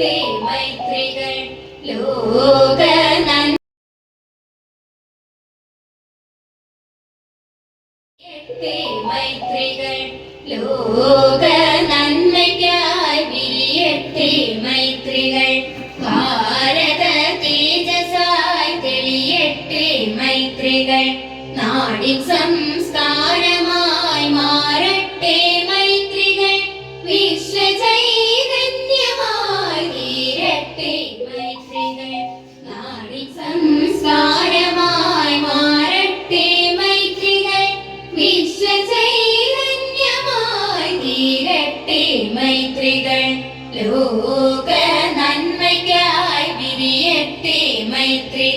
എത്തി മൈത്രികൾ ലോക നന്മയ്ക്കായി വിരിയട്ടെ മൈത്രികൾ ഭാരത തേജസായി തെളിയട്ടെ മൈത്രികൾ നാടിൻ സംസ്കാരമായി മാറട്ടെ മൈത്രികൾ വിശ്വചൈതന്യമായി ലോക നന്മയ്ക്കായി വിരിയട്ടെ മൈത്രികൾ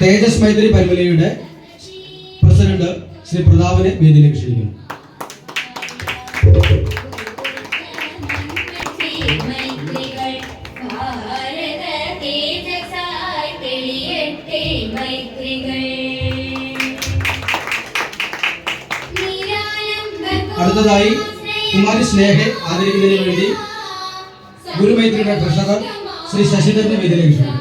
തേജസ് മൈത്രി പരിമലയുടെ പ്രസിഡന്റ് ശ്രീ പ്രതാപനെ വേദിയിലേക്ക് ക്ഷണിക്കുന്നു. അടുത്തതായി കുമാരി സ്നേഹയെ ആദരിക്കുന്നതിന് വേണ്ടി ഗുരുമൈത്രിയുടെ ട്രഷറർ ശ്രീ ശശിധരനെ വേദിയിലേക്ക് ക്ഷണിക്കുന്നു.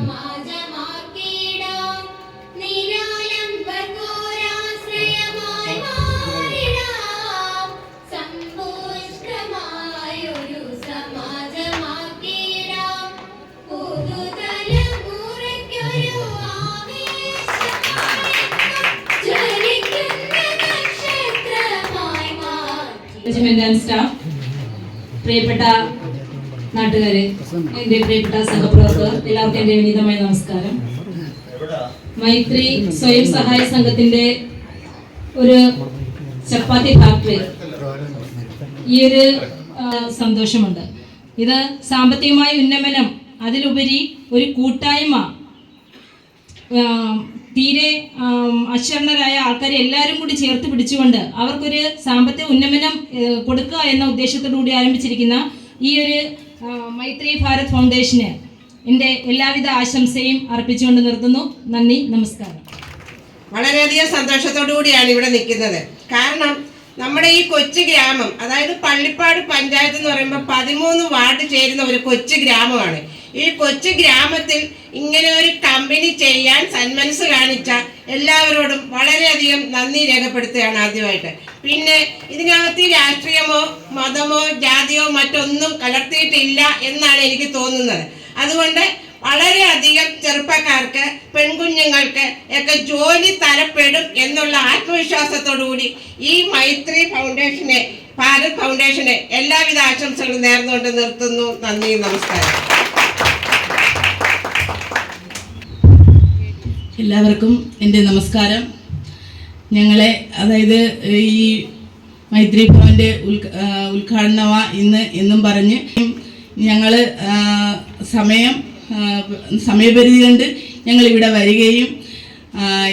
സ്റ്റാഫ് പ്രിയപ്പെട്ട നാട്ടുകാരെ എന്റെ പ്രിയപ്പെട്ട സഹപ്രവർത്തകർ എല്ലാവർക്കും എന്റെ വിനീതമായ നമസ്കാരം. മൈത്രി സ്വയം സഹായ സംഘത്തിന്റെ ഒരു ചപ്പാത്തി ഫാക്ടറി ഈ ഒരു സന്തോഷമുണ്ട്. ഇത് സാമ്പത്തികമായ ഉന്നമനം അതിലുപരി ഒരു കൂട്ടായ്മ തീരെ അശരണരായ ആൾക്കാരെ എല്ലാവരും കൂടി ചേർത്ത് പിടിച്ചുകൊണ്ട് അവർക്കൊരു സാമ്പത്തിക ഉന്നമനം കൊടുക്കുക എന്ന ഉദ്ദേശത്തോടു കൂടി ആരംഭിച്ചിരിക്കുന്ന ഈ ഒരു മൈത്രി ഭാരത് ഫൗണ്ടേഷന് എന്റെ എല്ലാവിധ ആശംസയും അർപ്പിച്ചുകൊണ്ട് നിർത്തുന്നു. നന്ദി നമസ്കാരം. വളരെയധികം സന്തോഷത്തോടു കൂടിയാണ് ഇവിടെ നിൽക്കുന്നത്. കാരണം നമ്മുടെ ഈ കൊച്ചു ഗ്രാമം അതായത് പള്ളിപ്പാട് പഞ്ചായത്ത് എന്ന് പറയുമ്പോൾ പതിമൂന്ന് വാർഡ് ചേരുന്ന ഒരു കൊച്ചു ഗ്രാമമാണ്. ഈ കൊച്ചു ഗ്രാമത്തിൽ ഇങ്ങനെ ഒരു കമ്പനി ചെയ്യാൻ സന്മനസ് കാണിച്ച എല്ലാവരോടും വളരെയധികം നന്ദി രേഖപ്പെടുത്തുകയാണ് ആദ്യമായിട്ട്. പിന്നെ ഇതിനകത്ത് രാഷ്ട്രീയമോ മതമോ ജാതിയോ മറ്റൊന്നും കലർത്തിയിട്ടില്ല എന്നാണ് എനിക്ക് തോന്നുന്നത്. അതുകൊണ്ട് വളരെയധികം ചെറുപ്പക്കാർക്ക് പെൺകുഞ്ഞുങ്ങൾക്ക് ഒക്കെ ജോലി തരപ്പെടും എന്നുള്ള ആത്മവിശ്വാസത്തോടുകൂടി ഈ മൈത്രി ഫൗണ്ടേഷനെ ഭാരത് ഫൗണ്ടേഷന് എല്ലാവിധ ആശംസകളും നേർന്നുകൊണ്ട് നിർത്തുന്നു. നന്ദി നമസ്കാരം. എല്ലാവർക്കും എന്റെ നമസ്കാരം. ഞങ്ങളെ അതായത് ഈ മൈത്രി ഭവന്റെ ഉദ് ഉദ്ഘാടനമ ഇന്ന് എന്നും പറഞ്ഞ് ഞങ്ങൾ സമയം സമയപരിധി ഞങ്ങൾ ഞങ്ങളിവിടെ വരികയും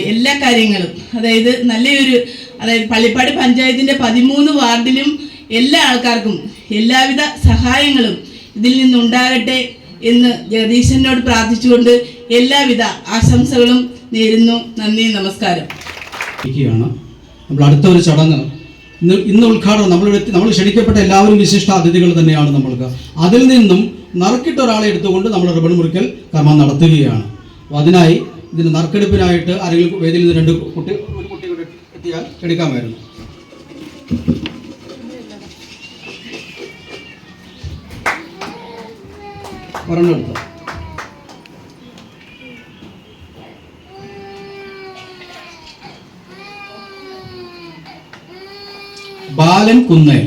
എല്ലാ കാര്യങ്ങളും അതായത് നല്ലൊരു അതായത് പള്ളിപ്പാട് പഞ്ചായത്തിന്റെ പതിമൂന്ന് വാർഡിലും എല്ലാ ആൾക്കാർക്കും എല്ലാവിധ സഹായങ്ങളും ഇതിൽ നിന്നുണ്ടാകട്ടെ എന്ന് ജഗദീശനോട് പ്രാർത്ഥിച്ചുകൊണ്ട് എല്ലാവിധ ആശംസകളും നേരുന്നു. നന്ദി നമസ്കാരം. നമ്മൾ അടുത്ത ഒരു ചടങ്ങ്. ഇന്ന് ഇന്ന് ഉദ്ഘാടനം. നമ്മൾ നമ്മൾ ക്ഷണിക്കപ്പെട്ട എല്ലാവരും വിശിഷ്ട അതിഥികൾ തന്നെയാണ് നമ്മൾക്ക്. അതിൽ നിന്നും നറുക്കിട്ട ഒരാളെ എടുത്തുകൊണ്ട് നമ്മൾ റിബൺ മുറിക്കൽ കർമ്മം നടത്തുകയാണ്. അപ്പോൾ അതിനായി ഇതിന് നറുക്കെടുപ്പിനായിട്ട് ആരെങ്കിലും വേദിയിൽ നിന്ന് രണ്ട് കുട്ടി ഒരു കുട്ടി കൂടി എത്തിയാൽ എടുക്കാമായിരുന്നു. ഒരെണ്ണം ബാലൻ കുന്നേൽ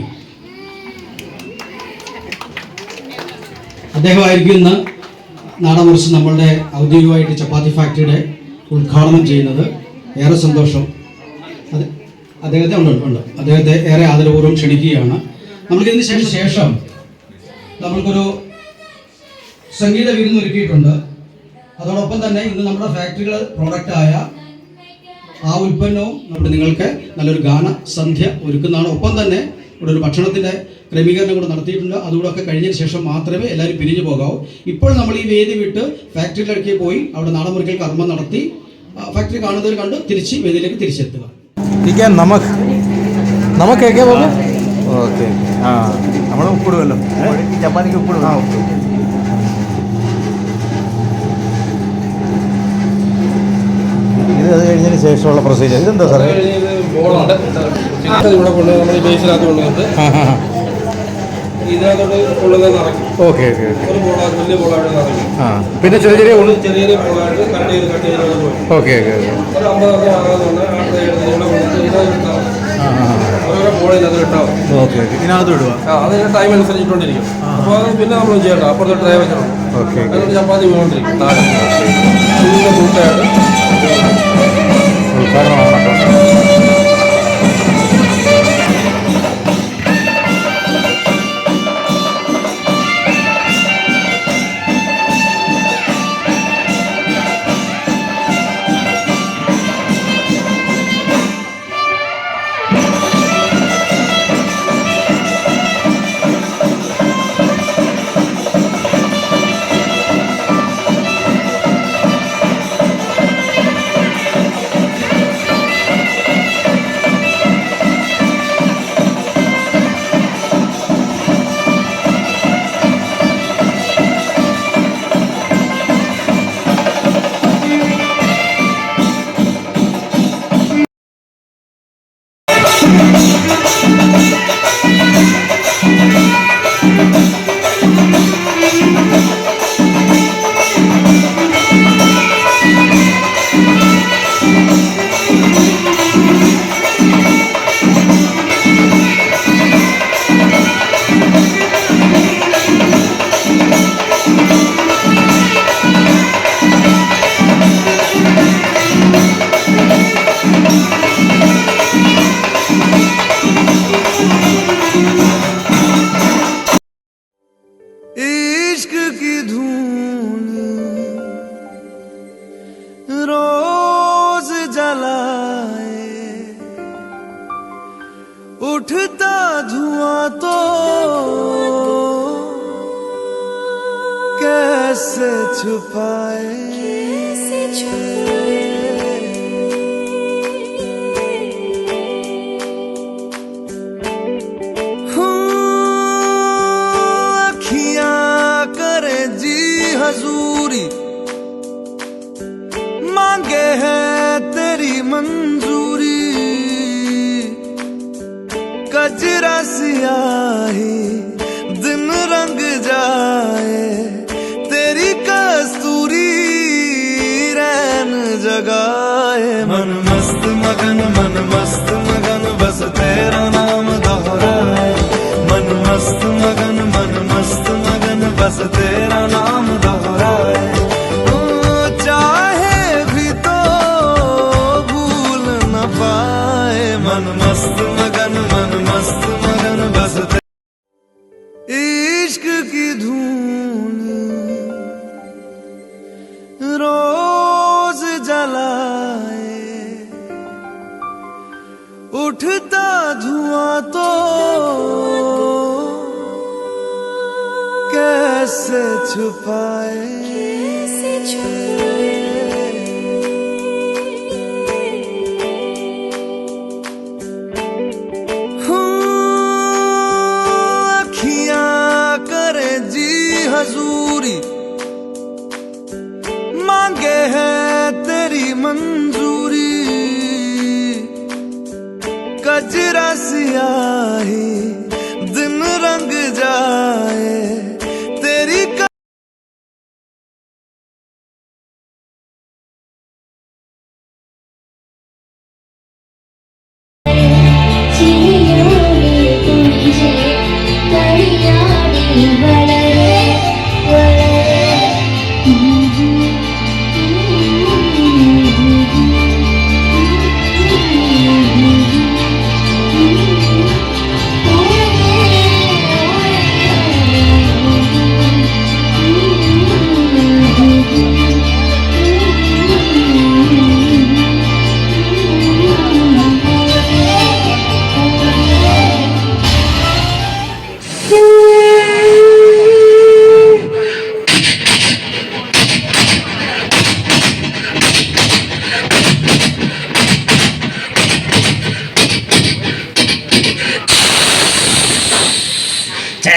അദ്ദേഹമായിരിക്കും ഇന്ന് നാടമുറിച്ച് നമ്മളുടെ ഔദ്യോഗികമായിട്ട് ചപ്പാത്തി ഫാക്ടറിയുടെ ഉദ്ഘാടനം ചെയ്യുന്നത്. ഏറെ സന്തോഷം. അത് അദ്ദേഹത്തെ ഉണ്ട് ഉണ്ട്, അദ്ദേഹത്തെ ഏറെ ആദരപൂർവം ക്ഷണിക്കുകയാണ്. നമുക്ക് ഇതിന് ശേഷം ശേഷം നമ്മൾക്കൊരു സംഗീത വിരുന്ന് ഒരുക്കിയിട്ടുണ്ട്. അതോടൊപ്പം തന്നെ ഇന്ന് നമ്മുടെ ഫാക്ടറികൾ പ്രോഡക്റ്റായ ആ ഉൽപ്പന്നവും നമ്മുടെ നിങ്ങൾക്ക് നല്ലൊരു ഗാന സന്ധ്യ ഒരുക്കുന്നതാണ്. ഒപ്പം തന്നെ ഇവിടെ ഒരു ഭക്ഷണത്തിന്റെ ക്രമീകരണം കൂടെ നടത്തിയിട്ടുണ്ട്. അതുകൂടെ ഒക്കെ കഴിഞ്ഞതിന് ശേഷം മാത്രമേ എല്ലാവരും പിരിഞ്ഞു പോകാവൂ. ഇപ്പോൾ നമ്മൾ ഈ വേദി വിട്ട് ഫാക്ടറിയിലേക്ക് പോയി അവിടെ നാടമുറിക്കൽ കർമ്മം നടത്തി ഫാക്ടറി കാണുന്നവർ കണ്ട് തിരിച്ച് വേദിയിലേക്ക് തിരിച്ചെത്തുക. നമുക്ക് നമുക്ക് ഓക്കെ. ആ നമ്മൾ ഉപ്പിടുമല്ലോ ചപ്പാത്തിക്ക് ഉപ്പിടും ആ ഓക്കെ അത് കഴിഞ്ഞതിന് ശേഷമുള്ള പ്രൊസീജിയർ ഇതെന്താ സാറേ? ബോളുണ്ട് ചിക്കൻ ഇവിടെ കൊണ്ടുവന്ന് നമ്മൾ ഈ ബേസിനകത്ത് കൊണ്ടുവന്നിട്ട് ആ ഹാ ഹാ ഇതിനകത്തോട്ട് കൊള്ളുന്നത് നിറയ്ക്കും. Okay okay okay. ഒരു ബോളാണ് വലിയ ബോളായിട്ട് നിറയ്ക്കും. ആ പിന്നെ ചെറിയ ചെറിയ ഉള്ളു ചെറിയ ചെറിയ ബോളായിട്ട് കട്ട് ചെയ്ത് കട്ട് ചെയ്ത് കൊണ്ട് പോകും ഓക്കെ ഓക്കെ ഓക്കെ. ഒരു ആകാതുകൊണ്ട് ഇവിടെ ഇതിനകത്ത് ഇട്ടാൽ മതി. ആ ആ ഓരോരോ ബോൾ ഇതിനകത്ത് ഇട്ടാൽ മതി ഓക്കെ ഓക്കെ. ഇതിനകത്ത് വിടുക ആ അതിന് ടൈം അനുസരിച്ചിട്ടുകൊണ്ടിരിക്കും അപ്പോൾ അത് പിന്നെ നമ്മൾ ചെയ്യണ്ട. അപ്പുറത്തെ ഡ്രൈവർ ഓക്കെ ഓക്കെ. അതിനോട് ചപ്പാത്തി വീണോണ്ടിരിക്കും താഴെ. ഇതിന്റെ കൂട്ടായിട്ട് ഉദ്ഘാടനമാണ് അപ്പോൾ Música कैसे छुपाए करे जी हजूरी। मांगे है तेरी मंजूरी। कजरा सियाही ਲਗਾਏ ਮਨ ਮਸਤ ਮਗਨ, ਮਨ ਮਸਤ ਮਗਨ, ਬਸ ਤੇਰਾ ਨਾਮ ਦੁਹਰਾਏ। ਮਨ ਮਸਤ ਮਗਨ, ਮਨ ਮਸਤ ਮਗਨ, ਬਸ ਤੇਰਾ उठता धुआँ तो कैसे छुपाए? अखियाँ करे जी हजूरी। मांगे है तेरी मंजूरी कजरा सियाही दिन रंग जाए।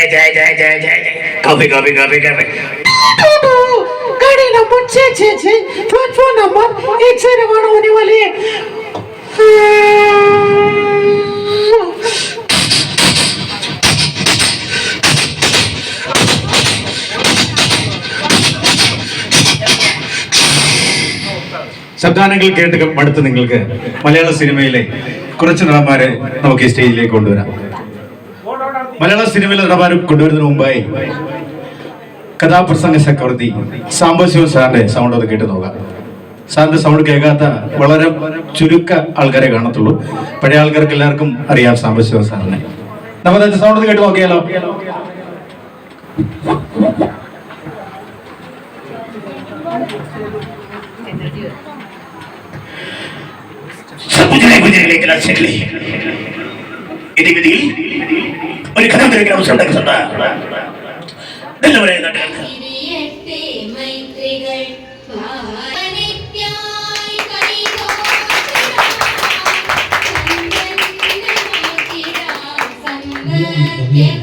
Copy, copy, copy, copy. गाड़ी नंबर छः छः छः प्लेटफॉर्म नंबर एक से रवाना होने वाली है ശബ്ദാനങ്ങൾ കേട്ട് മടുത്ത് നിങ്ങൾക്ക് മലയാള സിനിമയിലെ കുറച്ച് നടന്മാരെ നമുക്ക് ഈ സ്റ്റേജിലേക്ക് കൊണ്ടുവരാം മലയാള സിനിമയിൽ നടന്മാരെ കൊണ്ടുവരുന്നതിന് മുമ്പായി കഥാപ്രസംഗ ചക്രവർത്തി സാംബശിവ സാറിന്റെ സൗണ്ട് ഒന്ന് കേട്ട് നോക്കാം സാറിന്റെ സൗണ്ട് കേൾക്കാത്ത വളരെ ചുരുക്ക ആൾക്കാരെ കാണത്തുള്ളൂ പഴയ ആൾക്കാർക്ക് എല്ലാവർക്കും അറിയാം സാംബശിവ സാറിനെ നമ്മൾ സൗണ്ട് ഒന്ന് കേട്ട് നോക്കിയാലോ ലക്ഷ്യങ്ങളെ ഇതിൽ ഒരു കഥ തിരക്കിന് അവസരം ഉണ്ടാക്കുന്നുണ്ട് എല്ലാവരെയും നാട്ടുകാർക്ക് തിരിയട്ടെ